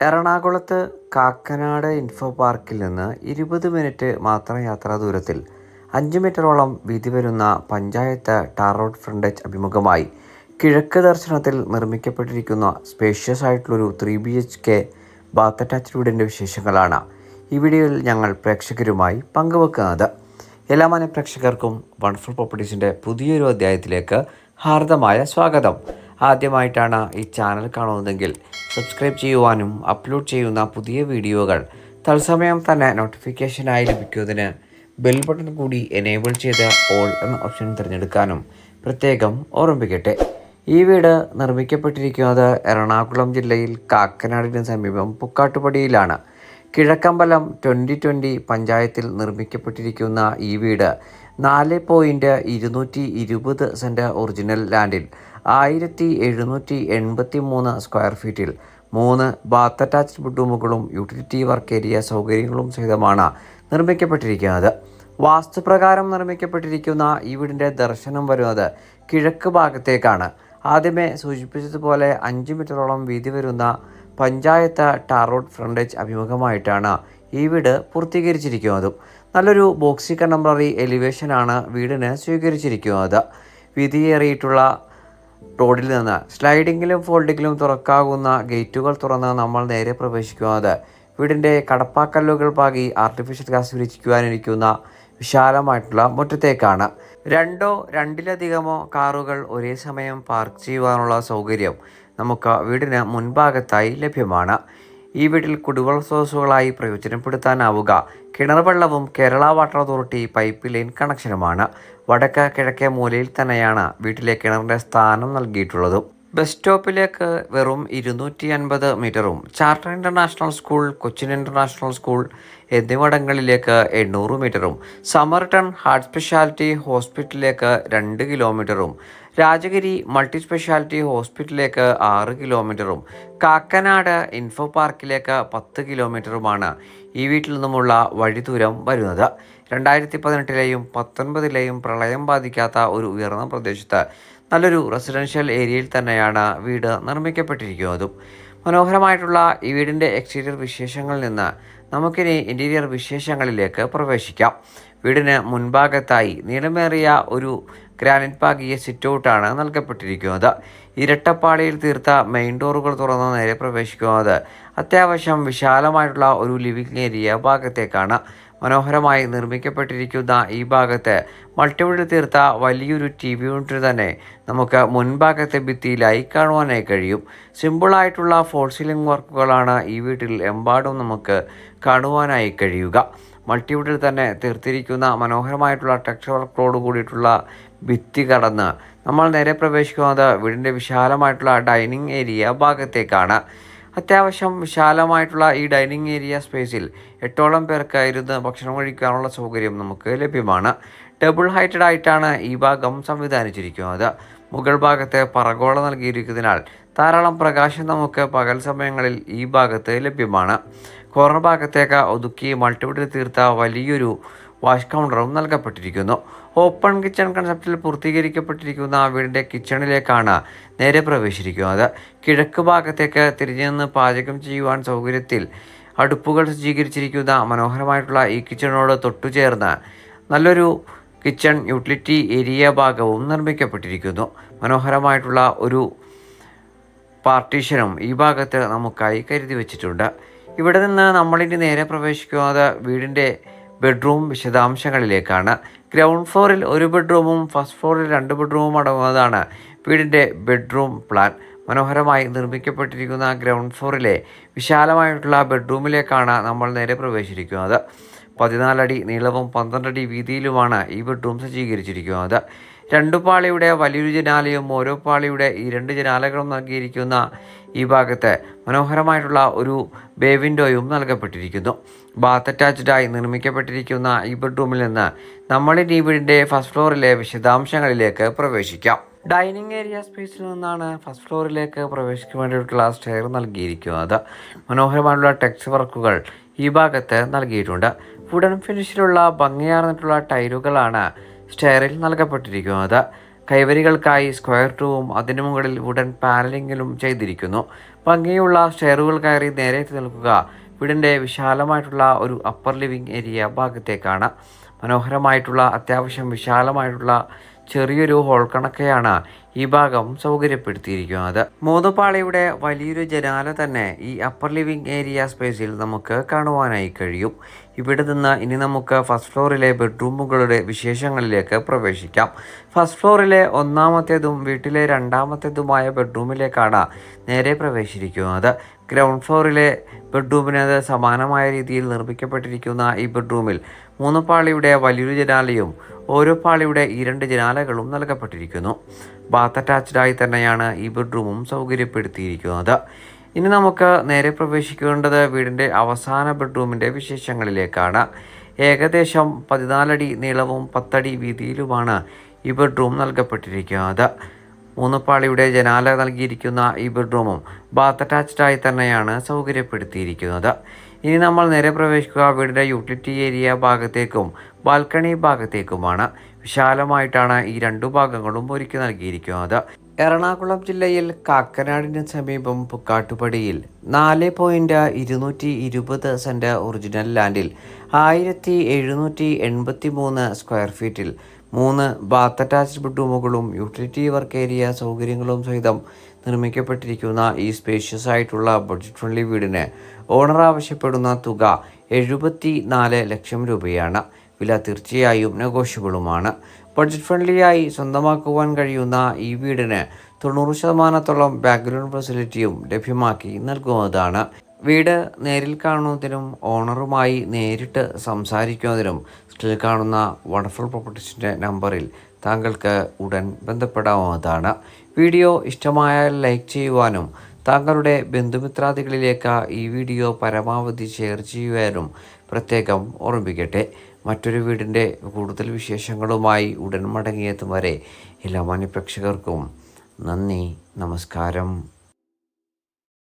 എറണാകുളത്ത് കാക്കനാട് ഇൻഫോ പാർക്കിൽ നിന്ന് ഇരുപത് മിനിറ്റ് മാത്രം യാത്രാ ദൂരത്തിൽ അഞ്ച് മീറ്ററോളം വീതി വരുന്ന പഞ്ചായത്ത് ടാർ റോഡ് ഫ്രണ്ടേജ് അഭിമുഖമായി കിഴക്ക് ദർശനത്തിൽ നിർമ്മിക്കപ്പെട്ടിരിക്കുന്ന സ്പേഷ്യസ് ആയിട്ടുള്ളൊരു three B H K bath attached വീടിന്റെ വിശേഷങ്ങളാണ്. ഈ വീഡിയോയിൽ ഞങ്ങൾ പ്രേക്ഷകരുമായി പങ്കുവെക്കുന്നത് എല്ലാ മാന്യ പ്രേക്ഷകർക്കും വൺഫുൾ പ്രോപ്പർട്ടീസിന്റെ പുതിയൊരു അധ്യായത്തിലേക്ക് ഹാർദമായ സ്വാഗതം. ആദ്യമായിട്ടാണ് ഈ ചാനൽ കാണുന്നതെങ്കിൽ സബ്സ്ക്രൈബ് ചെയ്യുവാനും അപ്ലോഡ് ചെയ്യുന്ന പുതിയ വീഡിയോകൾ തത്സമയം തന്നെ നോട്ടിഫിക്കേഷനായി ലഭിക്കുന്നതിന് ബെൽ ബട്ടൺ കൂടി എനേബിൾ ചെയ്ത് ഓൾ എന്ന ഓപ്ഷൻ തിരഞ്ഞെടുക്കാനും പ്രത്യേകം ഓർമ്മിപ്പിക്കട്ടെ. ഈ വീട് നിർമ്മിക്കപ്പെട്ടിരിക്കുന്നത് എറണാകുളം ജില്ലയിൽ കാക്കനാടിന് സമീപം പുക്കാട്ടുപടിയിലാണ്. കിഴക്കമ്പലം ട്വന്റി ട്വന്റി പഞ്ചായത്തിൽ നിർമ്മിക്കപ്പെട്ടിരിക്കുന്ന ഈ വീട് നാല് പോയിന്റ് ഇരുന്നൂറ്റി ഇരുപത് സെന്റ് ഒറിജിനൽ ലാൻഡിൽ ആയിരത്തി എഴുന്നൂറ്റി എൺപത്തി മൂന്ന് സ്ക്വയർ ഫീറ്റിൽ മൂന്ന് ബാത്ത് അറ്റാച്ച്ഡ് ബെഡ്റൂമുകളും യൂട്ടിലിറ്റി വർക്ക് ഏരിയ സൗകര്യങ്ങളും സഹിതമാണ് നിർമ്മിക്കപ്പെട്ടിരിക്കുന്നത്. വാസ്തുപ്രകാരം നിർമ്മിക്കപ്പെട്ടിരിക്കുന്ന ഈ വീടിന്റെ ദർശനം വരുന്നത് കിഴക്ക് ഭാഗത്തേക്കാണ്. ആദ്യമേ സൂചിപ്പിച്ചതുപോലെ അഞ്ച് മീറ്ററോളം വീതി വരുന്ന പഞ്ചായത്ത് ടാർ റോഡ് ഫ്രണ്ടേജ് അഭിമുഖമായിട്ടാണ് ഈ വീട് പൂർത്തീകരിച്ചിരിക്കുന്നതും. നല്ലൊരു ബോക്സി കണ്ടംപററി എലിവേഷനാണ് വീടിന് സ്വീകരിച്ചിരിക്കുന്നത്. വീതിയേറിയിട്ടുള്ള റോഡിൽ നിന്ന്. സ്ലൈഡിങ്ങിലും ഫോൾഡിങ്ങിലും തുറക്കാവുന്ന ഗേറ്റുകൾ തുറന്ന് നമ്മൾ നേരെ പ്രവേശിക്കുന്നത്. വീടിന്റെ കടപ്പാക്കല്ലുകൾ പാകി ആർട്ടിഫിഷ്യൽ ഗ്യാസ് വിരിച്ചിരിക്കുവാനിരിക്കുന്ന വിശാലമായിട്ടുള്ള മുറ്റത്തേക്കാണ്. രണ്ടോ രണ്ടിലധികമോ കാറുകൾ ഒരേ സമയം പാർക്ക് ചെയ്യുവാനുള്ള സൗകര്യം നമുക്ക് വീടിന് മുൻഭാഗത്തായി ലഭ്യമാണ്. ഈ വീട്ടിൽ കുടിവെള്ള സ്രോതസ്സുകളായി പ്രയോജനപ്പെടുത്താനാവുക. കിണർ വെള്ളവും Kerala water authority pipe line കണക്ഷനുമാണ്. വടക്ക് കിഴക്കേ മൂലയിൽ തന്നെയാണ് വീട്ടിലെ കിണറിന്റെ സ്ഥാനം നൽകിയിട്ടുള്ളതും. ബസ് സ്റ്റോപ്പിലേക്ക് വെറും ഇരുന്നൂറ്റി അൻപത് മീറ്ററും charter international school Cochin international school എന്നിവിടങ്ങളിലേക്ക് എണ്ണൂറ് മീറ്ററും സമർട്ടൺ ഹാർട്ട് സ്പെഷ്യാലിറ്റി ഹോസ്പിറ്റലിലേക്ക് രണ്ട് കിലോമീറ്ററും രാജഗിരി മൾട്ടി സ്പെഷ്യാലിറ്റി ഹോസ്പിറ്റലിലേക്ക് ആറ് കിലോമീറ്ററും കാക്കനാട് ഇൻഫോ പാർക്കിലേക്ക് പത്ത് കിലോമീറ്ററുമാണ് ഈ വീട്ടിൽ നിന്നുമുള്ള വഴി ദൂരം വരുന്നത്. രണ്ടായിരത്തി പതിനെട്ടിലെയും പത്തൊൻപതിലെയും പ്രളയം ബാധിക്കാത്ത ഒരു ഉയർന്ന പ്രദേശത്ത് നല്ലൊരു റെസിഡൻഷ്യൽ ഏരിയയിൽ തന്നെയാണ് വീട് നിർമ്മിക്കപ്പെട്ടിരിക്കുന്നതും. മനോഹരമായിട്ടുള്ള ഈ വീടിന്റെ എക്സ്റ്റീരിയർ വിശേഷങ്ങളിൽ നിന്ന് നമുക്കിനി ഇന്റീരിയർ വിശേഷങ്ങളിലേക്ക് പ്രവേശിക്കാം. വീടിന് മുൻഭാഗത്തായി നീളമേറിയ ഒരു ഗ്രാനൈറ്റ് പാകിയ സിറ്റൗട്ടാണ് നൽകപ്പെട്ടിരിക്കുന്നത്. ഇരട്ടപ്പാളിയിൽ തീർത്ത മെയിൻ ഡോറുകൾ തുറന്ന് നേരെ പ്രവേശിക്കുന്നത് അത്യാവശ്യം വിശാലമായിട്ടുള്ള ഒരു ലിവിംഗ് ഏരിയ ഭാഗത്തേക്കാണ്. മനോഹരമായി നിർമ്മിക്കപ്പെട്ടിരിക്കുന്ന ഈ ഭാഗത്ത് മൾട്ടിവുഡിൽ തീർത്ത വലിയൊരു ടി വി യൂണിറ്റ് തന്നെ. നമുക്ക് മുൻഭാഗത്തെ ഭിത്തിയിലായി കാണുവാനായി കഴിയും. സിമ്പിളായിട്ടുള്ള ഫോൾ സീലിംഗ് വർക്കുകളാണ് ഈ വീട്ടിൽ എമ്പാടും നമുക്ക് കാണുവാനായി കഴിയുക. മൾട്ടിവുഡിൽ തന്നെ തീർത്തിരിക്കുന്ന മനോഹരമായിട്ടുള്ള ടെക്സ്ചർ വർക്കോട് കൂടിയിട്ടുള്ള ഭിത്തി കടന്ന് നമ്മൾ നേരെ പ്രവേശിക്കുന്നത് വീടിന്റെ വിശാലമായിട്ടുള്ള ഡൈനിങ് ഏരിയ ഭാഗത്തേക്കാണ്. അത്യാവശ്യം വിശാലമായിട്ടുള്ള ഈ ഡൈനിങ് ഏരിയ സ്പേസിൽ എട്ടോളം പേർക്ക് ഇരുന്ന് ഭക്ഷണം കഴിക്കാനുള്ള സൗകര്യം നമുക്ക് ലഭ്യമാണ്. ഡബിൾ ഹൈറ്റഡ് ആയിട്ടാണ് ഈ ഭാഗം സംവിധാനിച്ചിരിക്കുന്നത്. മുകൾ ഭാഗത്തെ പറകോള നൽകിയിരിക്കുന്നതിനാൽ ധാരാളം പ്രകാശം നമുക്ക് പകൽ സമയങ്ങളിൽ ഈ ഭാഗത്ത് ലഭ്യമാണ്. കോർണർ ഭാഗത്തേക്ക് ഒതുക്കി മൾട്ടിവുഡിൽ തീർത്ത വലിയൊരു വാഷ് കൗണ്ടറും നൽകപ്പെട്ടിരിക്കുന്നു. ഓപ്പൺ കിച്ചൺ കൺസെപ്റ്റിൽ പൂർത്തീകരിക്കപ്പെട്ടിരിക്കുന്ന ആ വീടിന്റെ കിച്ചണിലേക്കാണ് നേരെ പ്രവേശിച്ചിരിക്കുന്നത്. കിഴക്ക് ഭാഗത്തേക്ക് തിരിഞ്ഞു നിന്ന് പാചകം ചെയ്യുവാൻ സൗകര്യത്തിൽ അടുപ്പുകൾ സജ്ജീകരിച്ചിരിക്കുന്ന മനോഹരമായിട്ടുള്ള ഈ കിച്ചണിനോട് തൊട്ടുചേർന്ന് നല്ലൊരു കിച്ചൺ യൂട്ടിലിറ്റി ഏരിയ ഭാഗവും നിർമ്മിക്കപ്പെട്ടിരിക്കുന്നു. മനോഹരമായിട്ടുള്ള ഒരു പാർട്ടീഷനും ഈ ഭാഗത്ത് നമുക്കായി കരുതി വച്ചിട്ടുണ്ട്. ഇവിടെ നിന്ന് നമ്മളിനി നേരെ പ്രവേശിക്കുന്നത് വീടിന്റെ ബെഡ്റൂം വിശദാംശങ്ങളിലേക്കാണ്. ഗ്രൗണ്ട് ഫ്ലോറിൽ ഒരു ബെഡ്റൂമും ഫസ്റ്റ് ഫ്ലോറിൽ രണ്ട് ബെഡ്റൂമും അടങ്ങുന്നതാണ് വീടിന്റെ ബെഡ്റൂം പ്ലാൻ. മനോഹരമായി നിർമ്മിക്കപ്പെട്ടിരിക്കുന്ന ഗ്രൗണ്ട് ഫ്ലോറിലെ വിശാലമായിട്ടുള്ള ബെഡ്റൂമിലേക്കാണ് നമ്മൾ നേരെ പ്രവേശിച്ചിരിക്കുന്നത്. പതിനാലടി നീളവും പന്ത്രണ്ടടി വീതിയിലുമാണ് ഈ ബെഡ്റൂം സജ്ജീകരിച്ചിരിക്കുന്നത്. രണ്ടു പാളിയുടെ വലിയൊരു ജനാലയും ഓരോ പാളിയുടെ ഈ രണ്ട് ജനാലകളും നൽകിയിരിക്കുന്ന ഈ ഭാഗത്ത് മനോഹരമായിട്ടുള്ള ഒരു ബേ വിൻഡോയും നൽകപ്പെട്ടിരിക്കുന്നു. ബാത്ത് അറ്റാച്ച്ഡായി നിർമ്മിക്കപ്പെട്ടിരിക്കുന്ന ഈ ബെഡ്റൂമിൽ നിന്ന് നമ്മളിനി വീടിന്റെ ഫസ്റ്റ് ഫ്ലോറിലെ വിശദാംശങ്ങളിലേക്ക് പ്രവേശിക്കാം. ഡൈനിങ് ഏരിയ സ്പേസിൽ നിന്നാണ് ഫസ്റ്റ് ഫ്ലോറിലേക്ക് പ്രവേശിക്കാൻ വേണ്ടിയിട്ടുള്ള സ്റ്റെയർ നൽകിയിരിക്കുന്നത്. മനോഹരമായിട്ടുള്ള ടെക്സ്റ്റ് വർക്കുകൾ ഈ ഭാഗത്ത് നൽകിയിട്ടുണ്ട്. വുഡൻ ഫിനിഷിലുള്ള ഭംഗിയാർന്നിട്ടുള്ള ടൈലുകളാണ് സ്റ്റെയറിൽ നൽകപ്പെട്ടിരിക്കുന്നത് കൈവരികൾക്കായി സ്ക്വയർ ടൂവും അതിനു മുകളിൽ വുഡൻ പാനലിങ്ങിലും ചെയ്തിരിക്കുന്നു. ഭംഗിയുള്ള സ്റ്റെയറുകൾ കയറി നേരെ നിൽക്കുക. വീടിന്റെ വിശാലമായിട്ടുള്ള ഒരു അപ്പർ ലിവിംഗ് ഏരിയ ഭാഗത്തേക്കാണ്. മനോഹരമായിട്ടുള്ള അത്യാവശ്യം വിശാലമായിട്ടുള്ള ചെറിയൊരു ഹോൾ കണക്കെയാണ് ഈ ഭാഗം സൗകര്യപ്പെടുത്തിയിരിക്കുന്നത്. മൂന്നുപാളിയുടെ വലിയൊരു ജനാല തന്നെ ഈ അപ്പർ ലിവിംഗ് ഏരിയ സ്പേസിൽ നമുക്ക് കാണുവാനായി കഴിയും. ഇവിടെ നിന്ന് ഇനി നമുക്ക് ഫസ്റ്റ് ഫ്ലോറിലെ ബെഡ്റൂമുകളുടെ വിശേഷങ്ങളിലേക്ക് പ്രവേശിക്കാം. ഫസ്റ്റ് ഫ്ലോറിലെ ഒന്നാമത്തേതും വീട്ടിലെ രണ്ടാമത്തേതുമായ ബെഡ്റൂമിലേക്കാണ് നേരെ പ്രവേശിച്ചിരിക്കുന്നത്. ഗ്രൗണ്ട് ഫ്ലോറിലെ ബെഡ്റൂമിന് സമാനമായ രീതിയിൽ നിർമ്മിക്കപ്പെട്ടിരിക്കുന്ന ഈ ബെഡ്റൂമിൽ മൂന്ന് പാളിയുടെ വലിയൊരു ജനാലയും ഓരോ പാളിയുടെ ഈ രണ്ട് ജനാലകളും നൽകപ്പെട്ടിരിക്കുന്നു. ബാത്ത് അറ്റാച്ച്ഡായി തന്നെയാണ് ഈ ബെഡ്റൂമും സൗകര്യപ്പെടുത്തിയിരിക്കുന്നത്. ഇനി നമുക്ക് നേരെ പ്രവേശിക്കേണ്ടത് വീടിന്റെ അവസാന ബെഡ്റൂമിന്റെ വിശേഷങ്ങളിലേക്കാണ്. ഏകദേശം പതിനാലടി നീളവും പത്തടി വീതിയിലുമാണ് ഈ ബെഡ്റൂം നൽകപ്പെട്ടിരിക്കുന്നത്. മൂന്ന് പാളിയുടെ ജനാല നൽകിയിരിക്കുന്ന ഈ ബെഡ്റൂമും ബാത്ത് അറ്റാച്ച്ഡായി തന്നെയാണ് സൗകര്യപ്പെടുത്തിയിരിക്കുന്നത്. ഇനി നമ്മൾ നേരെ പ്രവേശിക്കുക. വീടിന്റെ യൂട്ടിലിറ്റി ഏരിയ ഭാഗത്തേക്കും ബാൽക്കണി ഭാഗത്തേക്കുമാണ്. വിശാലമായിട്ടാണ് ഈ രണ്ടു ഭാഗങ്ങളും ഒരുക്കി നൽകിയിരിക്കുന്നത്. എറണാകുളം ജില്ലയിൽ കാക്കനാടിന് സമീപം പുക്കാട്ടുപടിയിൽ നാല് പോയിന്റ് ഇരുന്നൂറ്റി ഇരുപത് സെന്റ് ഒറിജിനൽ ലാൻഡിൽ ആയിരത്തി എഴുന്നൂറ്റി എൺപത്തി മൂന്ന് സ്ക്വയർ ഫീറ്റിൽ മൂന്ന് ബാത്ത് അറ്റാച്ച്ഡ് ബെഡ്റൂമുകളും യൂട്ടിലിറ്റി വർക്ക് ഏരിയ സൗകര്യങ്ങളും സഹിതം നിർമ്മിക്കപ്പെട്ടിരിക്കുന്ന ഈ സ്പേഷ്യസ് ആയിട്ടുള്ള ബഡ്ജറ്റ് ഫ്രണ്ട്ലി വീടിന് ഓണർ ആവശ്യപ്പെടുന്ന തുക എഴുപത്തി നാല് ലക്ഷം രൂപയാണ്. വില തീർച്ചയായും നെഗോഷ്യബിളുമാണ് ബഡ്ജറ്റ് ഫ്രണ്ട്ലിയായി സ്വന്തമാക്കുവാൻ കഴിയുന്ന ഈ വീടിന് തൊണ്ണൂറ് ശതമാനത്തോളം ബാക്ക്ഗ്രൗണ്ട് ഫെസിലിറ്റിയും ലഭ്യമാക്കി നൽകുന്നതാണ്. വീട് നേരിൽ കാണുന്നതിനും ഓണറുമായി നേരിട്ട് സംസാരിക്കുന്നതിനും സ്ക്രീനിൽ കാണുന്ന വണ്ടർഫുൾ പ്രോപ്പർട്ടീസിന്റെ നമ്പറിൽ താങ്കൾക്ക് ഉടൻ ബന്ധപ്പെടാവുന്നതാണ്. വീഡിയോ ഇഷ്ടമായാൽ ലൈക്ക് ചെയ്യുവാനും താങ്കളുടെ ബന്ധുമിത്രാദികളിലേക്ക് ഈ വീഡിയോ പരമാവധി ഷെയർ ചെയ്യുവാനും പ്രത്യേകം ഓർമ്മിക്കട്ടെ മറ്റൊരു വീടിന്റെ കൂടുതൽ വിശേഷങ്ങളുമായി ഉടൻ മടങ്ങിയെത്തും വരെ എല്ലാ മാന്യപ്രേക്ഷകർക്കും നന്ദി നമസ്കാരം.